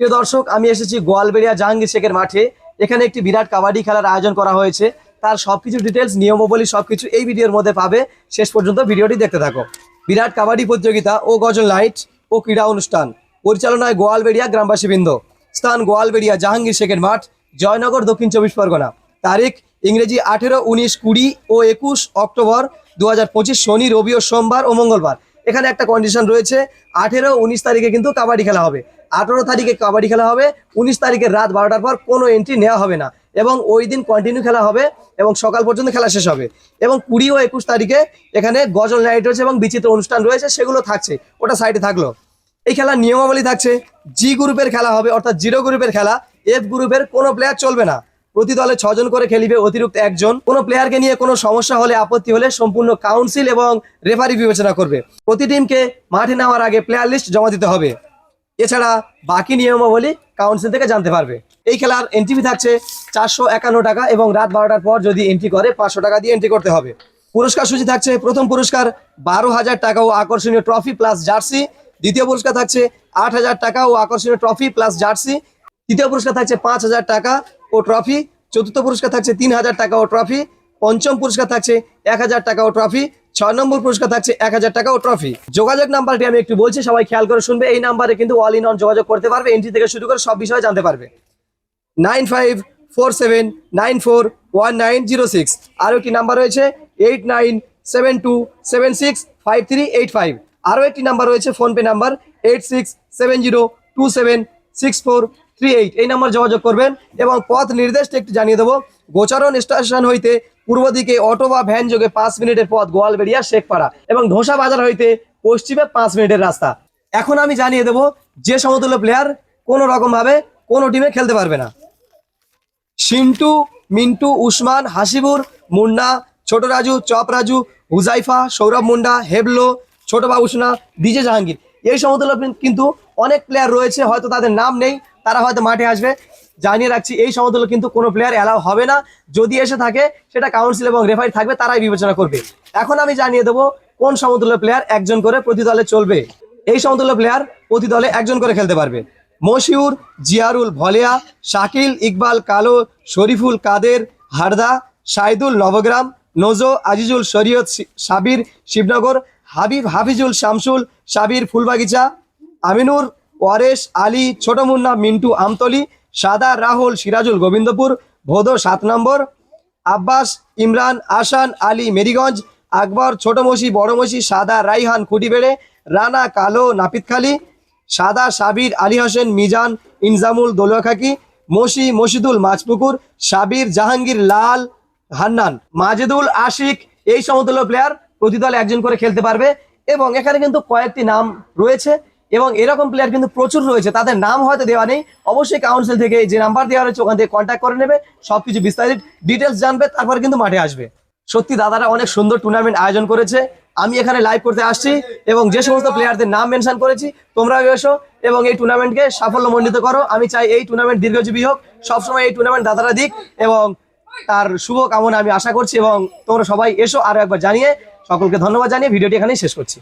প্রিয় দর্শক, আমি এসেছি গোয়ালবেড়িয়া জাহাঙ্গীর শেখের মাঠে। এখানে একটি বিরাট কাবাডি খেলার আয়োজন করা হয়েছে। তার সবকিছু ডিটেলস নিয়মাবলী সবকিছু এই ভিডিওর মধ্যে পাবে। শেষ পর্যন্ত ভিডিওটি দেখতে থাকো। বিরাট কাবাডি প্রতিযোগিতা ও গজল নাইট ও ক্রীড়া অনুষ্ঠান। পরিচালনায় গোয়ালবেড়িয়া গ্রামবাসীবৃন্দ। স্থান গোয়ালবেড়িয়া জাহাঙ্গীর শেখের মাঠ, জয়নগর, দক্ষিণ চব্বিশ পরগনা। তারিখ, ইংরেজি আঠেরো, উনিশ, কুড়ি ও একুশ অক্টোবর দু হাজার পঁচিশ শনি, রবি ও সোমবার ও মঙ্গলবার। এখানে একটা কন্ডিশন রয়েছে, আঠেরো উনিশ তারিখে কিন্তু কাবাডি খেলা হবে। আঠেরো তারিখে কাবাডি খেলা হবে, উনিশ তারিখের রাত বারোটার পর কোনো এন্ট্রি নেওয়া হবে না। এবং ওই দিন কন্টিনিউ খেলা হবে এবং সকাল পর্যন্ত খেলা শেষ হবে। এবং কুড়ি ও একুশ তারিখে এখানে গজল নাইট রয়েছে এবং বিচিত্র অনুষ্ঠান রয়েছে, সেগুলো থাকছে। ওটা সাইডে থাকল। এই খেলার নিয়মাবলী থাকছে জি গ্রুপের খেলা হবে, অর্থাৎ জিরো গ্রুপের খেলা এফ গ্রুপের কোনো প্লেয়ার চলবে না। প্রতি দলে ছজন করে খেলিবে অতিরিক্ত একজন। কোনো প্লেয়ারকে নিয়ে কোনো সমস্যা হলে, আপত্তি হলে সম্পূর্ণ কাউন্সিল এবং রেফারি বিবেচনা করবে। প্রতি টিমকে মাঠে নেওয়ার আগে প্লেয়ার লিস্ট জমা দিতে হবে। এছাড়া বাকি নিয়মাবলী কাউন্সিল থেকে জানতে পারবে। এই খেলার এন্ট্রি থাকছে চারশো একান্ন টাকা এবং রাত বারোটার পর যদি এন্ট্রি করে, পাঁচশো টাকা দিয়ে এন্ট্রি করতে হবে। পুরস্কার সূচি থাকছে, প্রথম পুরস্কার বারো হাজার টাকা ও আকর্ষণীয় ট্রফি প্লাস জার্সি দ্বিতীয় পুরস্কার থাকছে আট হাজার টাকা ও আকর্ষণীয় ট্রফি প্লাস জার্সি তৃতীয় পুরস্কার থাকছে পাঁচ হাজার টাকা ও ট্রফি চতুর্থ পুরস্কার থাকছে তিন হাজার টাকা ও ট্রফি পঞ্চম পুরস্কার থাকছে এক হাজার টাকা ও ট্রফি ছয় নম্বর পুরস্কার থাকছে এক হাজার টাকা ও ট্রফি যোগাযোগ নাম্বারটি আমি একটু বলছি, সবাই খেয়াল করে শুনবে, এই নাম্বারে কিন্তু অল ইন অন যোগাযোগ করতে পারবে এন্ট্রি থেকে শুরু করে সব বিষয়ে জানতে পারবে। Nine five four seven nine four one nine zero six. আরও একটি নাম্বার রয়েছে, eight nine seven two seven six five three eight five. আরও একটি নাম্বার রয়েছে, PhonePe number, eight six seven zero two seven six four three eight এই number যোগাযোগ করবেন এবং পথ নির্দেশটা একটু জানিয়ে দেবো। গোচারণ স্টেশন হইতে পূর্ব দিকে অটো বা ভ্যান যোগে পাঁচ মিনিটের পথ গোয়ালবেড়িয়া শেখপাড়া এবং ধোসা বাজার হইতে পশ্চিমে পাঁচ মিনিটের রাস্তা। এখন আমি জানিয়ে দেবো যে সমতুল্য প্লেয়ার কোনো রকমভাবে কোনো টিমে খেলতে পারবে না। সিন্টু মিন্টু, উসমান, হাসিবুর, মুন্না, ছোট রাজু, চপ রাজু, হুজাইফা, সৌরভ মুন্ডা, হেবলো, ছোট বাবুসোনা, ডিজে জাহাঙ্গীর। এই সমতুল্য কিন্তু অনেক প্লেয়ার রয়েছে, হয়তো তাদের নাম নেই তারা হয়তো মাঠে আসবে। জানিয়ে রাখছি, এই সমতুল্য কিন্তু কোনো প্লেয়ার অ্যালাউ হবে না। যদি এসে থাকে, সেটা কাউন্সিল এবং রেফারি থাকবে, তারাই বিবেচনা করবে। এখন আমি জানিয়ে দেবো, কোন সমতুল্য প্লেয়ার একজন করে প্রতি দলে চলবে। এই সমতুল্য প্লেয়ার প্রতি দলে একজন করে খেলতে পারবে। মশিউর, জিয়ারুল ভলিয়া, শাকিল ইকবাল, কালো, শরীফুল কাদের, হারদা, সাইদুল নবগ্রাম, নজো, আজিজুল শরীয়ত সাবির, শিবনগর, হাবিব হাফিজুল শামসুল, সাবির ফুলবাগিচা, আমিনুর ওয়ারেশ আলী ছোট মুন্না, মিন্টু আমতলি, সাদা রাহুল সিরাজুল গোবিন্দপুর, ভোদো সাত নম্বর, আব্বাস ইমরান, আসান আলী মেরিগঞ্জ, আকবর ছোট মসি বড় মসি সাদা রাইহান খুঁটিবেড়ে, রানা কালো নাপিতখালী, সাদা সাবির আলী হোসেন, মিজান ইনজামুল, দোলখাকি, মসি মসিদুল মাছপুকুর, সাবির জাহাঙ্গীর লাল হান্নান। মাজেদুল আশিক, এই সমতুল্য প্লেয়ার প্রতি দলে একজন করে খেলতে পারবে এবং এখানে কিন্তু কয়েকটি নাম রয়েছে। এবং এরকম প্লেয়ার কিন্তু প্রচুর রয়েছে। তাদের নাম হয়তো দেওয়া নেই। অবশ্যই কাউন্সিল থেকে যে নাম্বার দেওয়া রয়েছে, ওখান থেকে কন্ট্যাক্ট করে নেবে। সবকিছু বিস্তারিত ডিটেলস জানবে, তারপর কিন্তু মাঠে আসবে। সত্যি দাদারা অনেক সুন্দর টুর্নামেন্ট আয়োজন করেছে। আমি এখানে লাইভ করতে আসছি এবং যে সমস্ত প্লেয়ারদের নাম মেনশন করেছি, তোমরাও এসো এবং এই টুর্নামেন্টকে সাফল্য সাফল্যমণ্ডিত করো। আমি চাই এই টুর্নামেন্ট দীর্ঘজীবী হোক। সবসময় এই টুর্নামেন্ট দাদারা দিক এবং তার শুভ কামনা আমি আশা করছি এবং তোমরা সবাই এসো আরও একবার জানিয়ে। সকলকে ধন্যবাদ জানিয়ে ভিডিওটি এখানেই শেষ করছি।